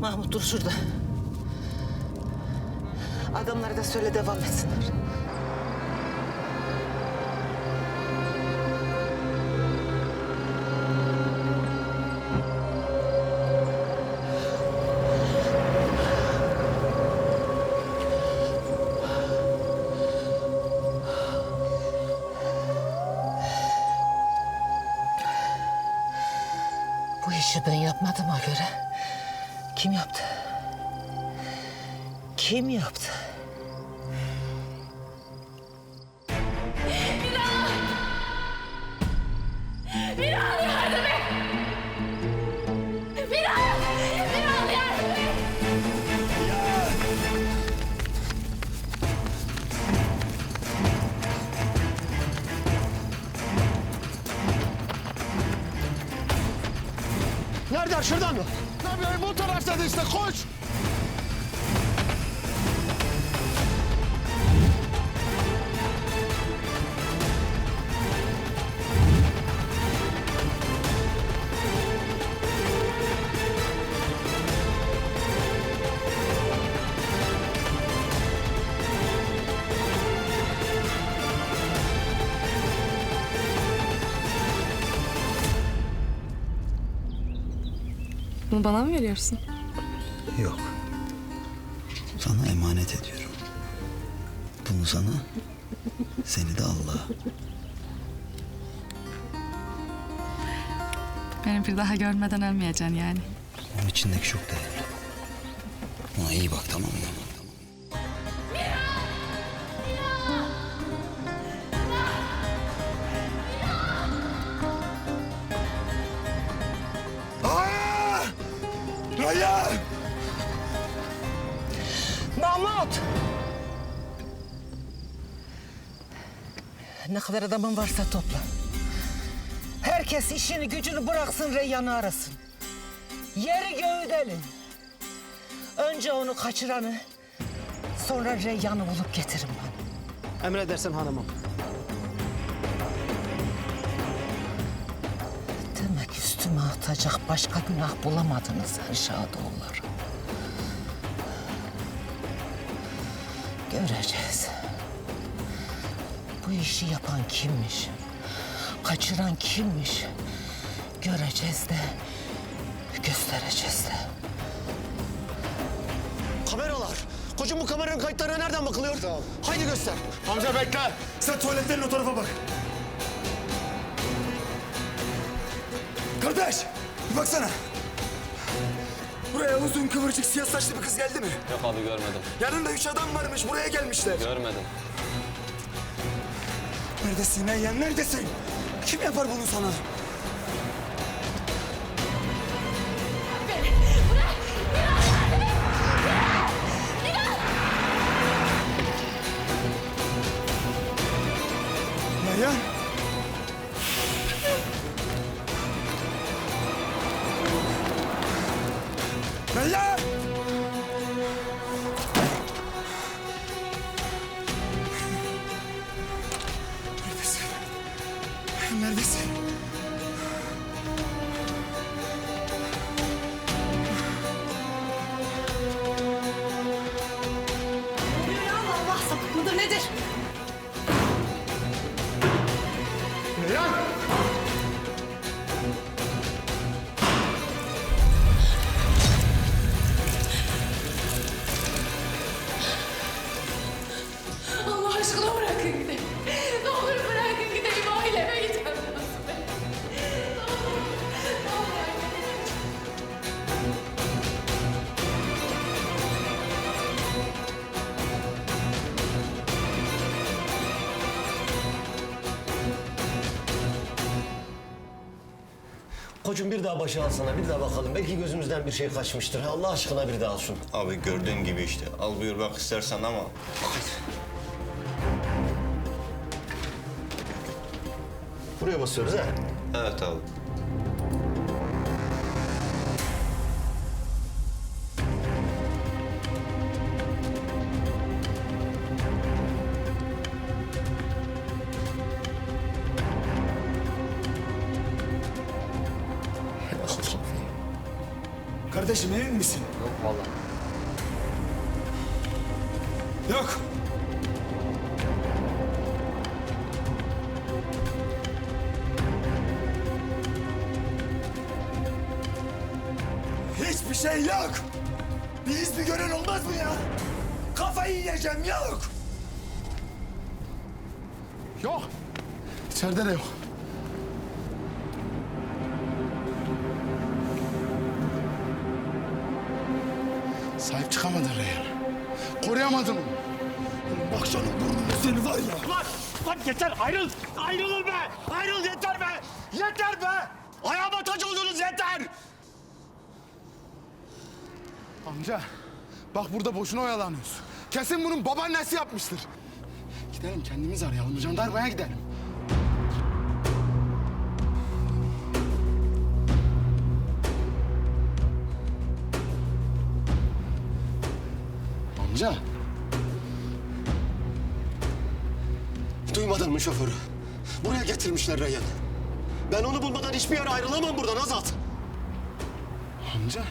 Mahmut dur şurada. Adamlara da söyle devam etsinler. Bu işi ben yapmadığıma göre kim yaptı? Kim yaptı? Miran yardım et! Miran! Miran yardım et! Nereden? Şuradan mı? Bu taraftan işte koş. Bunu bana mı veriyorsun? Yok. Sana emanet ediyorum. Bunu sana, seni de Allah'a. Beni bir daha görmeden ölmeyeceksin yani. Onun içindeki çok değerli. Ona iyi bak tamam mı? Rayyan! Mahmut! Ne kadar adamın varsa topla. Herkes işini gücünü bıraksın Reyyan'ı arasın. Yeri göğü delin. Önce onu kaçıranı, sonra Reyyan'ı bulup getirin bana. Emredersin hanımım. Üstüme atacak başka günah bulamadınız Erşadoğulları. Göreceğiz. Bu işi yapan kimmiş? Kaçıran kimmiş? Göreceğiz de, göstereceğiz de. Kameralar. Koçum bu kameranın kayıtlarına nereden bakılıyor? Tamam. Haydi göster. Hamza bekle. Sen tuvaletlerin o tarafa bak. Kardeş, bir baksana. Buraya uzun kıvırcık siyah saçlı bir kız geldi mi? Yok abi görmedim. Yanında üç adam varmış, buraya gelmişler. Görmedim. Neredesin Reyyan, neredesin? Kim yapar bunu sana? Mıdır nedir? Koçum bir daha başa alsana. Bir daha bakalım. Belki gözümüzden bir şey kaçmıştır. Allah aşkına bir daha al şunu. Abi gördüğün gibi işte. Al buyur bak istersen ama. Buraya basıyoruz ha. Evet abi. Kardeşim emin misin? Yok vallahi. Yok. Hiçbir şey yok. Bir iz bir gören olmaz mı ya? Kafayı yiyeceğim yok. Yok. İçeride de yok. Sahip çıkamadın Reyhan. Koruyamadın. Bak canım burnunu seni var ya. Lan, lan yeter ayrıl. Ayrılın be. Ayrıl yeter be. Yeter be. Ayağıma taç oldunuz yeter. Amca bak burada boşuna oyalanıyoruz. Kesin bunun babaannesi yapmıştır. Gidelim kendimiz arayalım. Jandarmaya gidelim. Amca Duymadın mı şoförü? Buraya getirmişler Reyhan'ı. Ben onu bulmadan hiçbir yere ayrılamam buradan Azat. Amca,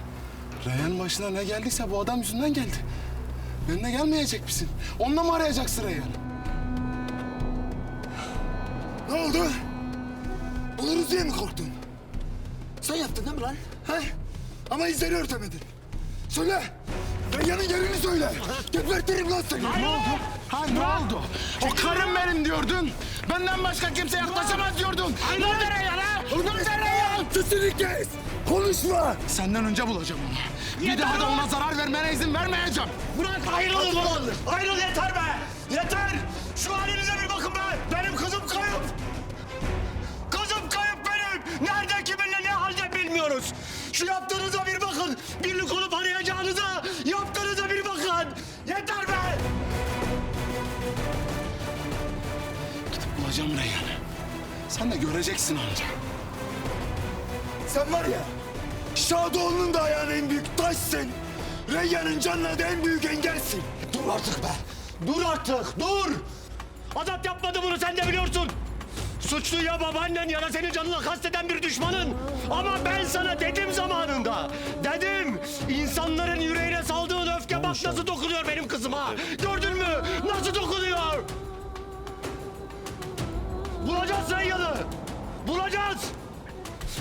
Reyhan'ın başına ne geldiyse bu adam yüzünden geldi. Benimle gelmeyecek misin? Onunla mı arayacaksın Reyhan'ı? Ne oldu? Buluruz diye mi korktun? Sen yaptın değil mi lan? He? Ama izleri örtemedin. Söyle. Reyyan'ın yerini söyle. Gebertirim lan seni. Ne oldu? Ha ne oldu? O karım benim diyordun. Benden başka kimse yaklaşamaz diyordun. Nerede Reyhan ha? Nerede Reyhan? Sesini kes. Konuşma. Senden önce bulacağım onu. Bir daha da ona zarar vermene izin vermeyeceğim. Bırak ayrılın. Ayrıl yeter be. Yeter. Şu halinize bulacağım Reyhan'ı. Sen de göreceksin amca. Sen var ya. Şadoğlu'nun da ayağına en büyük taşsın. Reyyan'ın canına da en büyük engelsin. Dur artık be. Dur artık. Dur. Azat yapmadı bunu sen de biliyorsun. Suçlu ya babaannen ya da senin canına kasteden bir düşmanın. Ama ben sana dedim zamanında. Dedim. İnsanların yüreğine saldığın öfke bak nasıl dokunuyor benim kızıma. Gördün mü? Nasıl dokunuyor? Bulacağız Reyyan'ı. Bulacağız.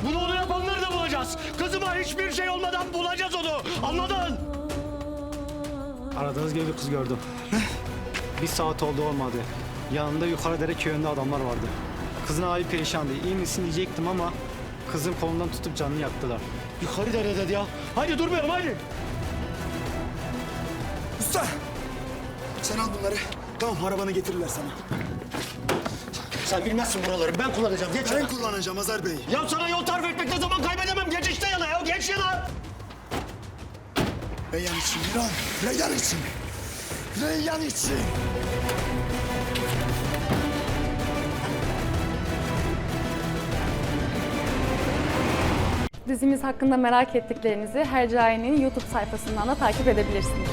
Bunu onu yapanları da bulacağız. Kızıma hiçbir şey olmadan bulacağız onu. Anladın? Aradığınız gibi bir kız gördüm. bir saat oldu olmadı. Yanında yukarı dere köyünde adamlar vardı. Kızın hali perişandı. İyi misin diyecektim ama kızın kolundan tutup canını yaktılar. Yukarı dere dedi ya. Haydi durmayalım haydi. Usta. Sen al bunları. Tamam arabanı getirirler sana. Sen bilmezsin buraları. Ben kullanacağım. Geç Ben yana. kullanacağım Azar Bey. Ya sana yol tarif etmekte zaman kaybedemem. Geç işte yana ya. Geç yana. Reyyan için Miran. Reyyan için. Reyyan için. Dizimiz hakkında merak ettiklerinizi Hercai'nin YouTube sayfasından da takip edebilirsiniz.